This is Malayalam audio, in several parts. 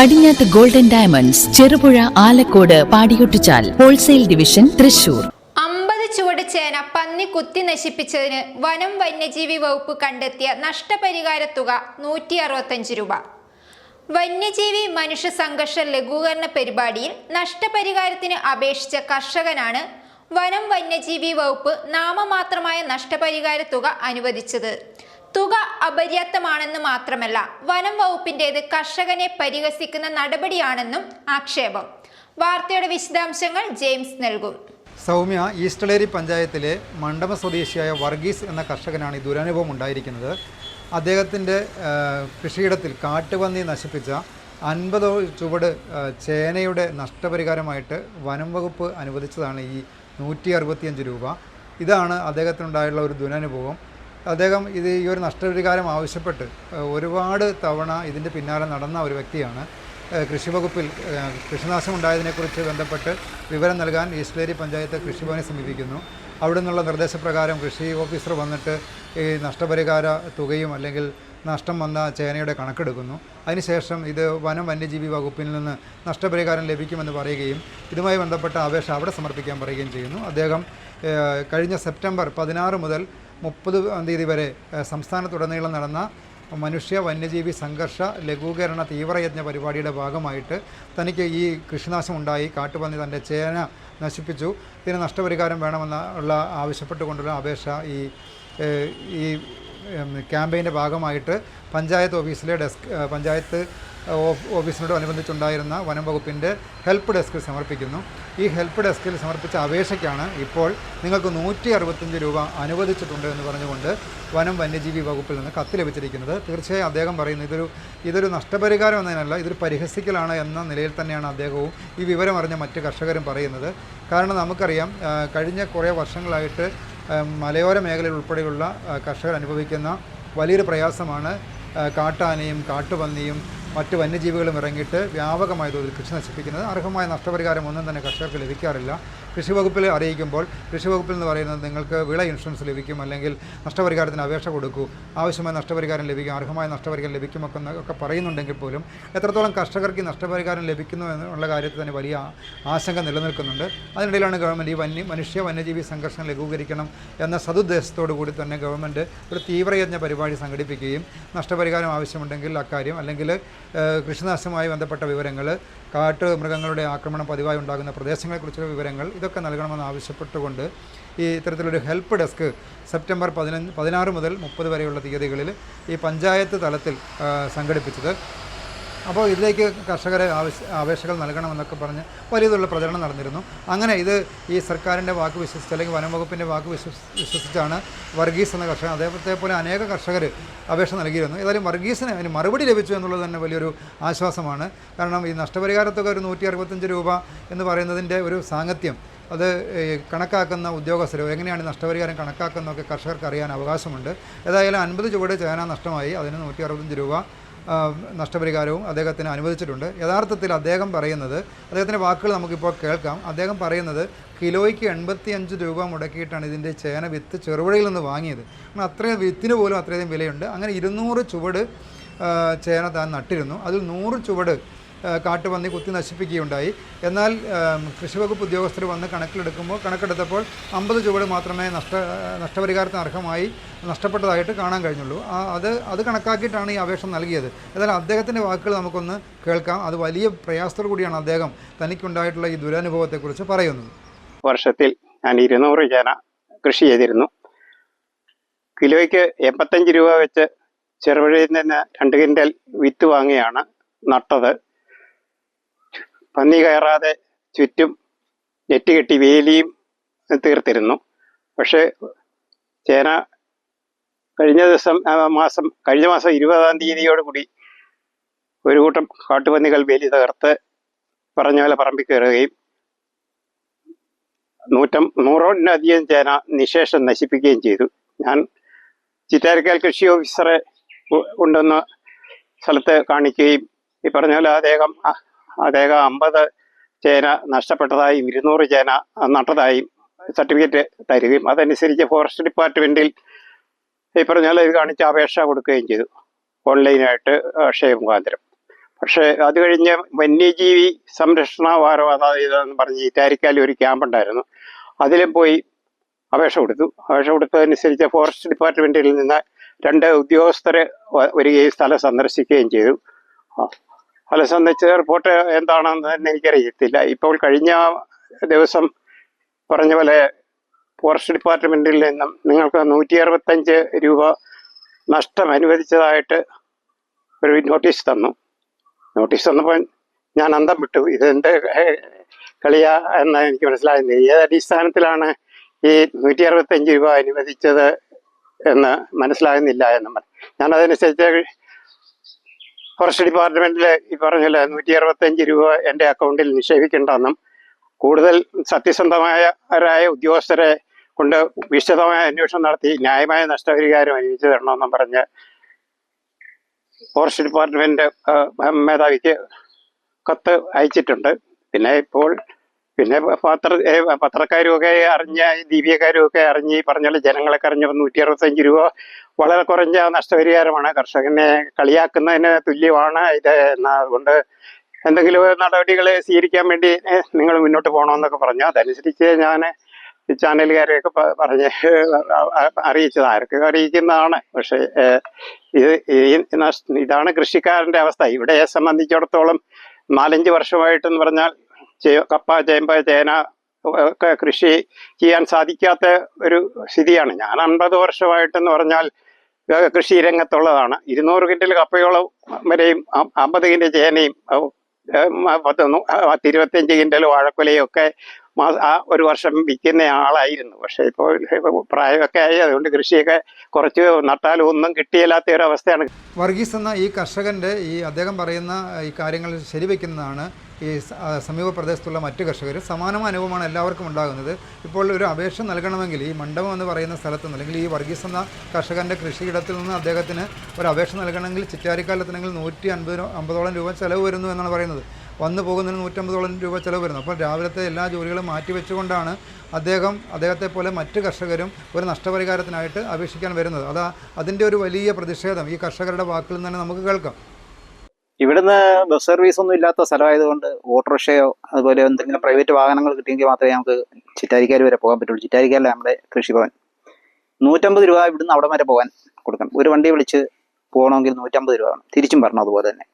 പടിഞ്ഞാത്ത് ഗോൾഡൻ ഡയമണ്ട്സ് ചെറുപുഴ ആലക്കോട് പാടിയൊട്ടിച്ചാൽ ഹോൾസെയിൽ ഡിവിഷൻ തൃശൂർ അമ്പത് ചുവട് ചേന പന്നി കുത്തി നശിപ്പിച്ചതിന് വനം വന്യജീവി വകുപ്പ് കണ്ടെത്തിയ നഷ്ടപരിഹാര തുക നൂറ്റി അറുപത്തഞ്ച് രൂപ. വന്യജീവി മനുഷ്യ സംഘർഷ ലഘൂകരണ പരിപാടിയിൽ നഷ്ടപരിഹാരത്തിന് അപേക്ഷിച്ച കർഷകനാണ് വനം വന്യജീവി വകുപ്പ് നാമമാത്രമായ നഷ്ടപരിഹാര തുക അനുവദിച്ചത്. തുക അപര്യാപ്തമാണെന്ന് മാത്രമല്ല വനം വകുപ്പിന്റേത് കർഷകനെ പരിഹസിക്കുന്ന നടപടിയാണെന്നും ആക്ഷേപം. വാർത്തയുടെ വിശദാംശങ്ങൾ ജെയിംസ് നൽകും. സൗമ്യ ഈസ്റ്റലേരി പഞ്ചായത്തിലെ മണ്ഡപ സ്വദേശിയായ വർഗീസ് എന്ന കർഷകനാണ് ഈ ദുരനുഭവം ഉണ്ടായിരിക്കുന്നത്. അദ്ദേഹത്തിന്റെ കൃഷിയിടത്തിൽ കാട്ടുപന്നി നശിപ്പിച്ച അൻപത് ചുവട് ചേനയുടെ നഷ്ടപരിഹാരമായിട്ട് വനം വകുപ്പ് അനുവദിച്ചതാണ് ഈ നൂറ്റി അറുപത്തിയഞ്ച് രൂപ. ഇതാണ് അദ്ദേഹത്തിനുണ്ടായുള്ള ഒരു ദുരനുഭവം. അദ്ദേഹം ഇത് ഈ ഒരു നഷ്ടപരിഹാരം ആവശ്യപ്പെട്ട് ഒരുപാട് തവണ ഇതിന്റെ പിന്നാലെ നടന്ന ഒരു വ്യക്തിയാണ്. കൃഷി വകുപ്പിൽ കൃഷിനാശം ഉണ്ടായതിനെക്കുറിച്ച് ബന്ധപ്പെട്ട് വിവരം നൽകാൻ ഈസ്റ്റേരി പഞ്ചായത്ത് കൃഷിഭവനെ സമീപിക്കുന്നു. അവിടെ നിന്നുള്ള നിർദ്ദേശപ്രകാരം കൃഷി ഓഫീസർ വന്നിട്ട് ഈ നഷ്ടപരിഹാര തുകയും അല്ലെങ്കിൽ നഷ്ടം വന്ന ചേനയുടെ കണക്കെടുക്കുന്നു. അതിനുശേഷം ഇത് വനം വന്യജീവി വകുപ്പിൽ നിന്ന് നഷ്ടപരിഹാരം ലഭിക്കുമെന്ന് പറയുകയും ഇതുമായി ബന്ധപ്പെട്ട അപേക്ഷ അവിടെ സമർപ്പിക്കാൻ പറയുകയും ചെയ്യുന്നു. അദ്ദേഹം കഴിഞ്ഞ സെപ്റ്റംബർ പതിനാറ് മുതൽ മുപ്പത് തീയതി വരെ സംസ്ഥാനത്തുടനീളം നടന്ന മനുഷ്യ വന്യജീവി സംഘർഷ ലഘൂകരണ തീവ്രയജ്ഞ പരിപാടിയുടെ ഭാഗമായിട്ട് തനിക്ക് ഈ കൃഷിനാശം ഉണ്ടായി കാട്ടുപന്നി തന്റെ ചേന നശിപ്പിച്ചു. ഇതിന് നഷ്ടപരിഹാരം വേണമെന്ന ഉള്ള ആവശ്യപ്പെട്ടുകൊണ്ടുള്ള അപേക്ഷ ഈ ഈ ക്യാമ്പയിന്റെ ഭാഗമായിട്ട് പഞ്ചായത്ത് ഓഫീസിലെ ഡെസ്ക് പഞ്ചായത്ത് ഓഫീസിനോടനുബന്ധിച്ചുണ്ടായിരുന്ന വനം വകുപ്പിന്റെ ഹെൽപ്പ് ഡെസ്കിൽ സമർപ്പിക്കുന്നു. ഈ ഹെൽപ്പ് ഡെസ്കിൽ സമർപ്പിച്ച അപേക്ഷയ്ക്കാണ് ഇപ്പോൾ നിങ്ങൾക്ക് നൂറ്റി അറുപത്തഞ്ച് രൂപ അനുവദിച്ചിട്ടുണ്ട് എന്ന് പറഞ്ഞുകൊണ്ട് വനം വന്യജീവി വകുപ്പിൽ നിന്ന് കത്ത് ലഭിച്ചിരിക്കുന്നത്. തീർച്ചയായും അദ്ദേഹം പറയുന്നു ഇതൊരു ഇതൊരു നഷ്ടപരിഹാരം എന്നതിനല്ല ഇതൊരു പരിഹസിക്കലാണ് എന്ന നിലയിൽ തന്നെയാണ് അദ്ദേഹവും ഈ വിവരം അറിഞ്ഞ മറ്റ് കർഷകരും പറയുന്നത്. കാരണം നമുക്കറിയാം കഴിഞ്ഞ കുറേ വർഷങ്ങളായിട്ട് മലയോര മേഖലയിൽ ഉൾപ്പെടെയുള്ള കർഷകർ അനുഭവിക്കുന്ന വലിയൊരു പ്രയാസമാണ് കാട്ടാനയും കാട്ടുപന്നിയും മറ്റ് വന്യജീവികളും ഇറങ്ങിയിട്ട് വ്യാപകമായ തോതിൽ കൃഷി നശിപ്പിക്കുന്നത്. അർഹമായ നഷ്ടപരിഹാരം ഒന്നും തന്നെ കർഷകർക്ക് ലഭിക്കാറില്ല. കൃഷി വകുപ്പിൽ അറിയിക്കുമ്പോൾ കൃഷി വകുപ്പിൽ എന്ന് പറയുന്നത് നിങ്ങൾക്ക് വിള ഇൻഷുറൻസ് ലഭിക്കും അല്ലെങ്കിൽ നഷ്ടപരിഹാരത്തിന് അപേക്ഷ കൊടുക്കൂ. ആവശ്യമായ നഷ്ടപരിഹാരം ലഭിക്കും അർഹമായ നഷ്ടപരിഹാരം ലഭിക്കുമൊക്കെ ഒക്കെ പറയുന്നുണ്ടെങ്കിൽ പോലും എത്രത്തോളം കർഷകർക്ക് നഷ്ടപരിഹാരം ലഭിക്കുന്നു എന്നുള്ള കാര്യത്തിൽ തന്നെ വലിയ ആശങ്ക നിലനിൽക്കുന്നുണ്ട്. അതിനിടയിലാണ് ഗവൺമെന്റ് ഈ വന്യ മനുഷ്യ വന്യജീവി സംഘർഷം ലഘൂകരിക്കണം എന്ന സതുദ്ദേശത്തോടു കൂടി തന്നെ ഗവൺമെന്റ് ഒരു തീവ്രയജ്ഞ പരിപാടി സംഘടിപ്പിക്കുകയും നഷ്ടപരിഹാരം ആവശ്യമുണ്ടെങ്കിൽ അക്കാര്യം അല്ലെങ്കിൽ കൃഷിനാശവുമായി ബന്ധപ്പെട്ട വിവരങ്ങൾ കാട്ട് മൃഗങ്ങളുടെ ആക്രമണം പതിവായി ഉണ്ടാകുന്ന പ്രദേശങ്ങളെക്കുറിച്ചുള്ള വിവരങ്ങൾ ഇതൊക്കെ നൽകണമെന്ന് ആവശ്യപ്പെട്ടുകൊണ്ട് ഈ ഇത്തരത്തിലൊരു ഹെൽപ്പ് ഡെസ്ക് സെപ്റ്റംബർ പതിനഞ്ച് പതിനാറ് മുതൽ മുപ്പത് വരെയുള്ള തീയതികളിൽ ഈ പഞ്ചായത്ത് തലത്തിൽ സംഘടിപ്പിച്ചത്. അപ്പോൾ ഇതിലേക്ക് കർഷകരെ അപേക്ഷകൾ നൽകണമെന്നൊക്കെ പറഞ്ഞ് വലിയതുള്ള പ്രചരണം നടന്നിരുന്നു. അങ്ങനെ ഇത് ഈ സർക്കാരിന്റെ വാക്ക് വിശ്വസിച്ച് അല്ലെങ്കിൽ വനം വകുപ്പിന്റെ വാക്ക് വിശ്വസ് വിശ്വസിച്ചാണ് വർഗീസ് എന്ന കർഷകൻ അദ്ദേഹത്തെ പോലെ അനേക കർഷകർ അപേക്ഷ നൽകിയിരുന്നു. ഏതായാലും വർഗീസിന് അതിന് മറുപടി ലഭിച്ചു എന്നുള്ളത് തന്നെ വലിയൊരു ആശ്വാസമാണ്. കാരണം ഈ നഷ്ടപരിഹാരത്തൊക്കെ ഒരു നൂറ്റി അറുപത്തഞ്ച് രൂപ എന്ന് പറയുന്നതിന്റെ ഒരു സാങ്കത്യം അത് കണക്കാക്കുന്ന ഉദ്യോഗസ്ഥരോ എങ്ങനെയാണ് നഷ്ടപരിഹാരം കണക്കാക്കുന്നതൊക്കെ കർഷകർക്ക് അറിയാൻ അവകാശമുണ്ട്. ഏതായാലും അൻപത് ചുവട് ചേന നഷ്ടമായി അതിന് നൂറ്റി അറുപത്തഞ്ച് രൂപ നഷ്ടപരിഹാരവും അദ്ദേഹത്തിന് അനുവദിച്ചിട്ടുണ്ട്. യഥാർത്ഥത്തിൽ അദ്ദേഹം പറയുന്നത് അദ്ദേഹത്തിന്റെ വാക്കുകൾ നമുക്കിപ്പോൾ കേൾക്കാം. അദ്ദേഹം പറയുന്നത് കിലോയ്ക്ക് എൺപത്തി അഞ്ച് രൂപ മുടക്കിയിട്ടാണ് ഇതിന്റെ ചേന വിത്ത് ചെറുപുഴയിൽ നിന്ന് വാങ്ങിയത്. കാരണം അത്രയും വിത്തിന് പോലും അത്രയധികം വിലയുണ്ട്. അങ്ങനെ ഇരുന്നൂറ് ചുവട് ചേന താൻ നട്ടിരുന്നു. അതിൽ നൂറ് ചുവട് കാട്ടുപന്നി കുത്തി നശിപ്പിക്കുകയുണ്ടായി. എന്നാൽ കൃഷിവകുപ്പ് ഉദ്യോഗസ്ഥർ വന്ന് കണക്കിലെടുക്കുമ്പോൾ കണക്കെടുത്തപ്പോൾ അമ്പത് ചുവട് മാത്രമേ നഷ്ട നഷ്ടപരിഹാരത്തിന് അർഹമായി നഷ്ടപ്പെട്ടതായിട്ട് കാണാൻ കഴിഞ്ഞുള്ളൂ. അത് അത് കണക്കാക്കിയിട്ടാണ് ഈ അപേക്ഷ നൽകിയത്. എന്നാൽ അദ്ദേഹത്തിന്റെ വാക്കുകൾ നമുക്കൊന്ന് കേൾക്കാം. അത് വലിയ പ്രയാസത്തോടു കൂടിയാണ് അദ്ദേഹം തനിക്കുണ്ടായിട്ടുള്ള ഈ ദുരനുഭവത്തെക്കുറിച്ച് പറയുന്നത്. വർഷത്തിൽ ഞാൻ ഇരുന്നൂറ് ചേന കൃഷി ചെയ്തിരുന്നു. കിലോയ്ക്ക് എൺപത്തഞ്ച് രൂപ വെച്ച് ചെറുപുഴയിൽ നിന്ന് രണ്ട് കിൻഡൽ വിത്ത് വാങ്ങിയാണ് നട്ടത്. പന്നി കയറാതെ ചുറ്റും നെറ്റ് കെട്ടി വേലിയും തീർത്തിരുന്നു. പക്ഷേ ചേന കഴിഞ്ഞ ദിവസം മാസം കഴിഞ്ഞ മാസം ഇരുപതാം തീയതിയോട് കൂടി ഒരു കൂട്ടം കാട്ടുപന്നികൾ വേലി തകർത്ത് പറഞ്ഞ പോലെ പറമ്പിൽ കയറുകയും നൂറ്റം നൂറോടിനധികം ചേന നിശേഷം നശിപ്പിക്കുകയും ചെയ്തു. ഞാൻ ചിറ്റാരിക്കാൽ കൃഷി ഓഫീസറെ ഉണ്ടെന്ന സ്ഥലത്ത് കാണിക്കുകയും ഈ പറഞ്ഞ പോലെ അദ്ദേഹം അദ്ദേഹം അമ്പത് ചേന നഷ്ടപ്പെട്ടതായും ഇരുന്നൂറ് ചേന നട്ടതായും സർട്ടിഫിക്കറ്റ് തരികയും അതനുസരിച്ച് ഫോറസ്റ്റ് ഡിപ്പാർട്ട്മെന്റിൽ ഈ പറഞ്ഞാൽ ഇത് കാണിച്ച് അപേക്ഷ കൊടുക്കുകയും ചെയ്തു. ഓൺലൈനായിട്ട് അക്ഷയ മുഖാന്തരം പക്ഷേ അത് കഴിഞ്ഞ് വന്യജീവി സംരക്ഷണ വാരം അതാ എന്ന് പറഞ്ഞ് ഇറ്റാരിക്കാലിൽ ഒരു ക്യാമ്പുണ്ടായിരുന്നു അതിലും പോയി അപേക്ഷ കൊടുത്തു. അപേക്ഷ കൊടുത്തതനുസരിച്ച് ഫോറസ്റ്റ് ഡിപ്പാർട്ട്മെന്റിൽ നിന്ന് രണ്ട് ഉദ്യോഗസ്ഥരെ വരികയും സ്ഥലം സന്ദർശിക്കുകയും ചെയ്തു. ആ, സംബന്ധിച്ച റിപ്പോർട്ട് എന്താണെന്ന് എനിക്കറിയത്തില്ല. ഇപ്പോൾ കഴിഞ്ഞ ദിവസം പറഞ്ഞ പോലെ ഫോറസ്റ്റ് ഡിപ്പാർട്ട്മെന്റിൽ നിന്നും നിങ്ങൾക്ക് നൂറ്റി അറുപത്തഞ്ച് രൂപ നഷ്ടം അനുവദിച്ചതായിട്ട് ഒരു നോട്ടീസ് തന്നു. നോട്ടീസ് തന്നപ്പോൾ ഞാൻ അന്തം വിട്ടു. ഇത് എന്റെ ഏഹ്, കളിയാ എന്ന് എനിക്ക് മനസ്സിലായില്ല ഏത് അടിസ്ഥാനത്തിലാണ് ഈ നൂറ്റി അറുപത്തഞ്ച് രൂപ അനുവദിച്ചത് എന്ന് മനസ്സിലാകുന്നില്ല എന്ന് പറഞ്ഞു. ഞാൻ അതനുസരിച്ച് ഫോറസ്റ്റ് ഡിപ്പാർട്ട്മെന്റിൽ ഈ പറഞ്ഞില്ല നൂറ്റി അറുപത്തഞ്ച് രൂപ എന്റെ അക്കൗണ്ടിൽ നിക്ഷേപിക്കേണ്ടെന്നും കൂടുതൽ സത്യസന്ധമായരായ ഉദ്യോഗസ്ഥരെ കൊണ്ട് വിശദമായ അന്വേഷണം നടത്തി ന്യായമായ നഷ്ടപരിഹാരം അനുവദിച്ചു തരണമെന്നും പറഞ്ഞ് ഫോറസ്റ്റ് ഡിപ്പാർട്ട്മെന്റ് മേധാവിക്ക് കത്ത് അയച്ചിട്ടുണ്ട്. പിന്നെ ഇപ്പോൾ പിന്നെ പത്ര പത്രക്കാരും ഒക്കെ അറിഞ്ഞ ദീപികക്കാരും ഒക്കെ അറിഞ്ഞ് ഈ പറഞ്ഞ പോലെ ജനങ്ങളൊക്കെ അറിഞ്ഞപ്പോൾ നൂറ്റി അറുപത്തഞ്ച് രൂപ വളരെ കുറഞ്ഞ നഷ്ടപരിഹാരമാണ് കർഷകനെ കളിയാക്കുന്നതിന് തുല്യമാണ്. ഇത് അതുകൊണ്ട് എന്തെങ്കിലും നടപടികൾ സ്വീകരിക്കാൻ വേണ്ടി നിങ്ങൾ മുന്നോട്ട് പോകണമെന്നൊക്കെ പറഞ്ഞു. അതനുസരിച്ച് ഞാൻ ചാനലുകാരെയൊക്കെ പറഞ്ഞ് അറിയിച്ചത്. ആരൊക്കെ അറിയിക്കുന്നതാണ്. പക്ഷേ ഇത് ഇതാണ് കൃഷിക്കാരന്റെ അവസ്ഥ. ഇവിടെ സംബന്ധിച്ചിടത്തോളം നാലഞ്ച് വർഷമായിട്ടെന്ന് പറഞ്ഞാൽ കപ്പ ചേമ്പ് ചേന ഒക്കെ കൃഷി ചെയ്യാൻ സാധിക്കാത്ത ഒരു സ്ഥിതിയാണ്. ഞാൻ അൻപത് വർഷമായിട്ടെന്ന് പറഞ്ഞാൽ കൃഷി രംഗത്തുള്ളതാണ്. ഇരുന്നൂറ് കിൻഡൽ കപ്പയോളം വരെയും അമ്പത് കിന്റെ ചേനയും പത്ത് ഇരുപത്തിയഞ്ച് കിൻഡൽ വാഴക്കുലയും ഒക്കെ ആ ഒരു വർഷം വിൽക്കുന്ന ആളായിരുന്നു. പക്ഷേ ഇപ്പോൾ പ്രായമൊക്കെ ആയി. അതുകൊണ്ട് കൃഷിയൊക്കെ കുറച്ച് നട്ടാലും ഒന്നും കിട്ടിയില്ലാത്ത ഒരു അവസ്ഥയാണ് വർഗീസ് എന്ന ഈ കർഷകന്റെ ഈ അദ്ദേഹം പറയുന്ന ഈ കാര്യങ്ങൾ ശരിവെക്കുന്നതാണ് ഈ സമീപ പ്രദേശത്തുള്ള മറ്റു കർഷകർ സമാനമായ അനുഭവമാണ് എല്ലാവർക്കും ഉണ്ടാകുന്നത്. ഇപ്പോൾ ഒരു അപേക്ഷ നൽകണമെങ്കിൽ ഈ മണ്ഡപം എന്ന് പറയുന്ന സ്ഥലത്ത് നിന്ന് അല്ലെങ്കിൽ ഈ വർഗീസ് എന്ന കർഷകന്റെ കൃഷിയിടത്തിൽ നിന്ന് അദ്ദേഹത്തിന് ഒരു അപേക്ഷ നൽകണമെങ്കിൽ ചിറ്റാരിക്കാലത്തിനെങ്കിൽ നൂറ്റി അൻപത് അമ്പതോളം രൂപ ചിലവ് വരുന്നു എന്നാണ് പറയുന്നത്. വന്നു പോകുന്നതിന് നൂറ്റമ്പതോളം രൂപ ചിലവ് വരുന്നു. അപ്പോൾ രാവിലത്തെ എല്ലാ ജോലികളും മാറ്റി വെച്ചുകൊണ്ടാണ് അദ്ദേഹം അദ്ദേഹത്തെ പോലെ മറ്റ് കർഷകരും ഒരു നഷ്ടപരിഹാരത്തിനായിട്ട് അപേക്ഷിക്കാൻ വരുന്നത്. അതാ അതിന്റെ ഒരു വലിയ പ്രതിഷേധം ഈ കർഷകരുടെ വാക്കിൽ നിന്ന് തന്നെ നമുക്ക് കേൾക്കാം. ഇവിടുന്ന് ബസ് സർവീസ് ഒന്നും ഇല്ലാത്ത സ്ഥലമായതുകൊണ്ട് ഓട്ടോറിക്ഷയോ അതുപോലെ എന്തെങ്കിലും പ്രൈവറ്റ് വാഹനങ്ങൾ കിട്ടിയെങ്കിൽ മാത്രമേ നമുക്ക് ചിറ്റാരിക്കാർ വരെ പോകാൻ പറ്റുള്ളൂ. ചിറ്റാരിക്കാരിലെ നമ്മുടെ കൃഷിഭവൻ. നൂറ്റമ്പത് രൂപ ഇവിടുന്ന് അവിടെ വരെ പോകാൻ കൊടുക്കണം. ഒരു വണ്ടി വിളിച്ച് പോകണമെങ്കിൽ നൂറ്റമ്പത് രൂപ വേണം. തിരിച്ചും പറഞ്ഞു അതുപോലെ തന്നെ.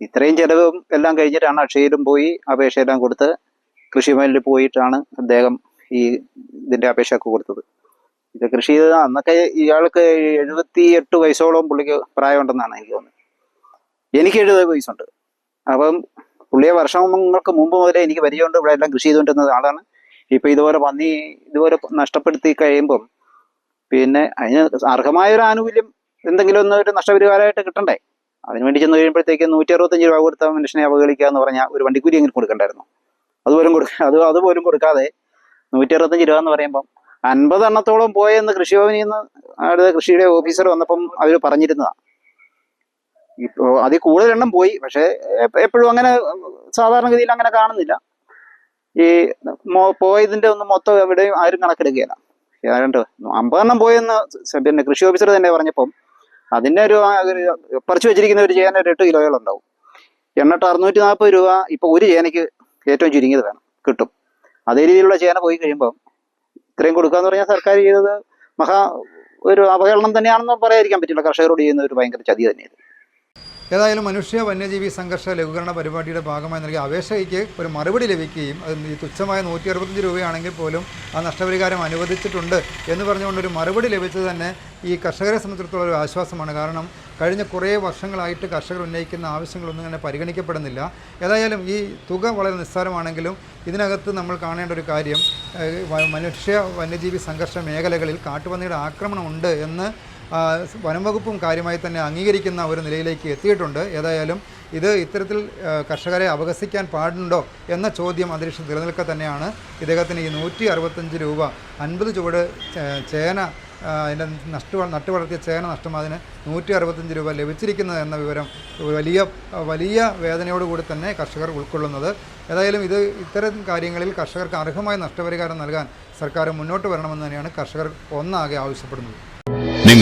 ഇത്രയും ചിലവും എല്ലാം കഴിഞ്ഞിട്ടാണ് അക്ഷയയിലും പോയി അപേക്ഷയെല്ലാം കൊടുത്ത് കൃഷിഭവനിൽ പോയിട്ടാണ് അദ്ദേഹം ഈ ഇതിന്റെ അപേക്ഷയൊക്കെ കൊടുത്തത്. ഇത് കൃഷി അന്നൊക്കെ ഇയാൾക്ക് എഴുപത്തി എട്ട് വയസ്സോളം പുള്ളിക്ക് പ്രായമുണ്ടെന്നാണ് എനിക്ക് തോന്നുന്നത്. എനിക്ക് എഴുപത് വയസ്സുണ്ട് അപ്പം പുള്ളിയെ വർഷങ്ങൾക്ക് മുമ്പ് മുതലേ എനിക്ക് പരിചയമുണ്ട്. ഇവിടെ എല്ലാം കൃഷി ചെയ്തുകൊണ്ടിരുന്ന ആളാണ്. ഇപ്പൊ ഇതുപോലെ പന്നി ഇതുപോലെ നഷ്ടപ്പെടുത്തി കഴിയുമ്പം പിന്നെ അതിന് അർഹമായ ഒരു ആനുകൂല്യം എന്തെങ്കിലും ഒന്ന് ഒരു നഷ്ടപരിഹാരമായിട്ട് കിട്ടണ്ടേ? അതിന് വേണ്ടി ചെന്ന് കഴിയുമ്പോഴത്തേക്ക് നൂറ്റി അറുപത്തഞ്ച് രൂപ കൊടുത്ത മനുഷ്യനെ അവഹേളിക്കുക എന്ന് പറഞ്ഞാൽ ഒരു വണ്ടിക്കൂലി എങ്കിലും കൊടുക്കണ്ടായിരുന്നു. അതുപോലും കൊടുക്ക അത് അതുപോലും കൊടുക്കാതെ നൂറ്റി അറുപത്തഞ്ച് രൂപ എന്ന് പറയുമ്പം അൻപത് എണ്ണത്തോളം പോയെന്ന് കൃഷിഭവനിൽ നിന്ന് അവിടെ കൃഷിയുടെ ഓഫീസർ വന്നപ്പം അവർ പറഞ്ഞിരുന്നതാണ് ഇപ്പോ അതിൽ കൂടുതൽ എണ്ണം പോയി. പക്ഷെ എപ്പോഴും അങ്ങനെ സാധാരണഗതിയിൽ അങ്ങനെ കാണുന്നില്ല. ഈ പോയതിന്റെ ഒന്നും മൊത്തം എവിടെയും ആരും കണക്കെടുക്കുകയില്ല ഏതാണ്ട് അമ്പതെണ്ണം പോയെന്ന് പിന്നെ കൃഷി ഓഫീസർ തന്നെ പറഞ്ഞപ്പം അതിന്റെ ഒരു പറിച്ചു വെച്ചിരിക്കുന്ന ഒരു ചേന ഒരു എട്ട് കിലോയോളം ഉണ്ടാവും എണ്ണട്ട് അറുന്നൂറ്റി നാൽപ്പത് രൂപ ഇപ്പൊ ഒരു ചേനയ്ക്ക് ഏറ്റവും ചുരുങ്ങിയത് വേണം കിട്ടും. അതേ രീതിയിലുള്ള ചേന പോയി കഴിയുമ്പോൾ ഇത്രയും കൊടുക്കാന്ന് പറഞ്ഞാൽ സർക്കാർ ചെയ്തത് മഹാ ഒരു അവഹേളനം തന്നെയാണെന്ന് പറയാതിരിക്കാൻ പറ്റില്ല. കർഷകരോട് ചെയ്യുന്ന ഒരു ഭയങ്കര ചതി തന്നെയാണ് ഏതായാലും മനുഷ്യ വന്യജീവി സംഘർഷ ലഘൂകരണ പരിപാടിയുടെ ഭാഗമായി നൽകിയ അപേക്ഷയ്ക്ക് ഒരു മറുപടി ലഭിക്കുകയും അത് ഈ തുച്ഛമായ നൂറ്റി അറുപത്തഞ്ച് രൂപയാണെങ്കിൽ പോലും ആ നഷ്ടപരിഹാരം അനുവദിച്ചിട്ടുണ്ട് എന്ന് പറഞ്ഞുകൊണ്ട് ഒരു മറുപടി ലഭിച്ചത് തന്നെ ഈ കർഷകരെ സംബന്ധിച്ചിടത്തോളം ഒരു ആശ്വാസമാണ്. കാരണം കഴിഞ്ഞ കുറേ വർഷങ്ങളായിട്ട് കർഷകർ ഉന്നയിക്കുന്ന ആവശ്യങ്ങളൊന്നും തന്നെ പരിഗണിക്കപ്പെടുന്നില്ല. ഏതായാലും ഈ തുക വളരെ നിസ്സാരമാണെങ്കിലും ഇതിനകത്ത് നമ്മൾ കാണേണ്ട ഒരു കാര്യം മനുഷ്യ വന്യജീവി സംഘർഷ മേഖലകളിൽ കാട്ടുപന്നിയുടെ ആക്രമണമുണ്ട് എന്ന് ആ, വനം വകുപ്പും കാര്യമായി തന്നെ അംഗീകരിക്കുന്ന ഒരു നിലയിലേക്ക് എത്തിയിട്ടുണ്ട്. ഏതായാലും ഇത് ഇത്തരത്തിൽ കർഷകരെ അപഹസിക്കാൻ പാടുണ്ടോ എന്ന ചോദ്യം അന്തരീക്ഷം നിലനിൽക്കെ തന്നെയാണ്. ഇദ്ദേഹത്തിന് ഈ നൂറ്റി അറുപത്തഞ്ച് രൂപ അൻപത് ചുവട് ചേന അതിന്റെ നഷ്ട നട്ടു വളർത്തിയ ചേന നഷ്ടം അതിന് നൂറ്റി അറുപത്തഞ്ച് രൂപ ലഭിച്ചിരിക്കുന്നത് എന്ന വിവരം വലിയ വലിയ വേദനയോടുകൂടി തന്നെ കർഷകർ ഉൾക്കൊള്ളുന്നത്. ഏതായാലും ഇത് ഇത്തരം കാര്യങ്ങളിൽ കർഷകർക്ക് അർഹമായ നഷ്ടപരിഹാരം നൽകാൻ സർക്കാർ മുന്നോട്ട് വരണമെന്ന് തന്നെയാണ് കർഷകർ ഒന്നാകെ ആവശ്യപ്പെടുന്നത്.